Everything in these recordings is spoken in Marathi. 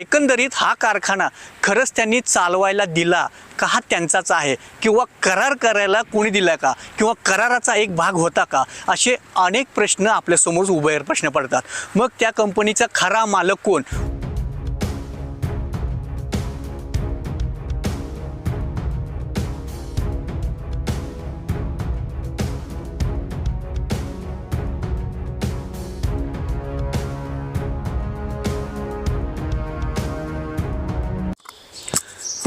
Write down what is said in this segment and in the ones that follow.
एकंदरीत हा कारखाना खरंच त्यांनी चालवायला दिला का हा त्यांचाच आहे? किंवा करार करायला कोणी दिला का? किंवा कराराचा एक भाग होता का? असे अनेक प्रश्न आपल्यासमोर उभे प्रश्न पडतात. मग त्या कंपनीचा खरा मालक कोण?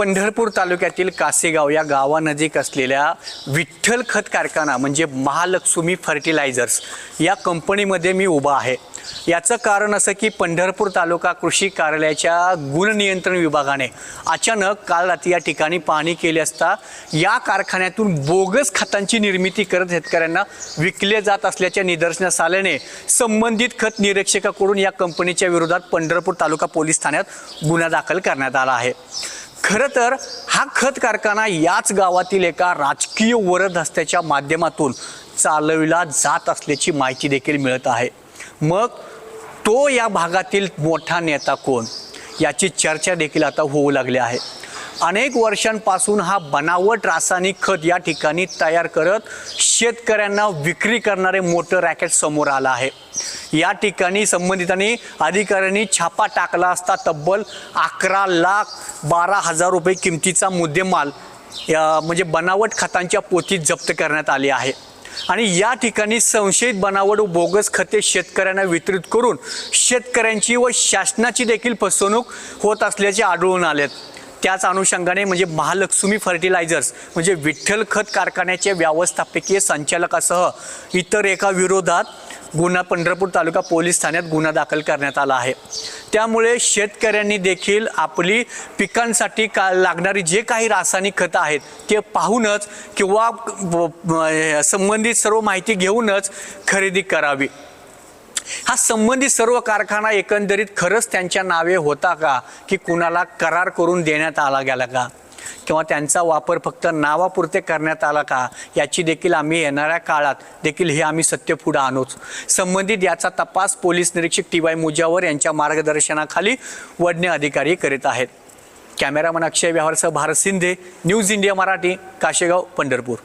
पंढरपूर तालुक्यातील कासेगाव या गावानजीक असलेल्या विठ्ठल खत कारखाना म्हणजे महालक्ष्मी फर्टिलायझर्स या कंपनीमध्ये मी उभा आहे. याचं कारण असं की पंढरपूर तालुका कृषी कार्यालयाच्या गुणनियंत्रण विभागाने अचानक काल रात्री या ठिकाणी पाहणी केली असता या कारखान्यातून बोगस खतांची निर्मिती करत शेतकऱ्यांना विकले जात असल्याच्या निदर्शनास आल्याने संबंधित खत निरीक्षकाकडून या कंपनीच्या विरोधात पंढरपूर तालुका पोलीस ठाण्यात गुन्हा दाखल करण्यात आला आहे. खरं तर हा खत कारखाना याच गावातील एका राजकीय वरदहस्त्याच्या माध्यमातून चालविला जात असल्याची माहिती देखील मिळत आहे. मग तो या भागातील मोठा नेता कोण? याची चर्चा देखील आता होऊ लागली आहे. अनेक वर्षांपासून हा बनावट रासायनिक खत या ठिकाणी तयार करत शेतकऱ्यांना विक्री करणारे मोठं रॅकेट समोर आलं आहे. या ठिकाणी संबंधितांनी अधिकाऱ्यांनी छापा टाकला असता तब्बल अकरा लाख बारा हजार रुपये किमतीचा मुद्देमाल या- म्हणजे बनावट खतांच्या पोथीत जप्त करण्यात आली आहे. आणि या ठिकाणी संशयित बनावट व बोगस खते शेतकऱ्यांना वितरित करून शेतकऱ्यांची व शासनाची देखील फसवणूक होत असल्याचे आढळून आलेत. त्याच अनुषंगाने म्हणजे महालक्ष्मी फर्टिलायझर्स म्हणजे विठ्ठल खत कारखान्याचे व्यवस्थापकीय संचालकासह इतर एका विरोधात गुन्हा पंढरपूर तालुका पोलीस ठाण्यात गुन्हा दाखल करण्यात आला आहे. त्यामुळे शेतकऱ्यांनी देखील आपली पिकांसाठी का लागणारी जे काही रासायनिक खतं आहेत ते पाहूनच किंवा संबंधित सर्व माहिती घेऊनच खरेदी करावी. हा संबंधित सर्व कारखाना एकंदरीत खरंच त्यांच्या नावे होता का? की कुणाला करार करून देण्यात आला गेला का? किंवा त्यांचा वापर फक्त नावापुरते करण्यात आला का? याची देखील आम्ही येणाऱ्या काळात देखील हे आम्ही सत्य पुढे आणूच. संबंधित याचा तपास पोलीस निरीक्षक टी वाय मुजावर यांच्या मार्गदर्शनाखाली वडणे अधिकारी करीत आहेत. कॅमेरामन अक्षय व्यवहारसह भारत शिंदे न्यूज इंडिया मराठी काशेगाव पंढरपूर.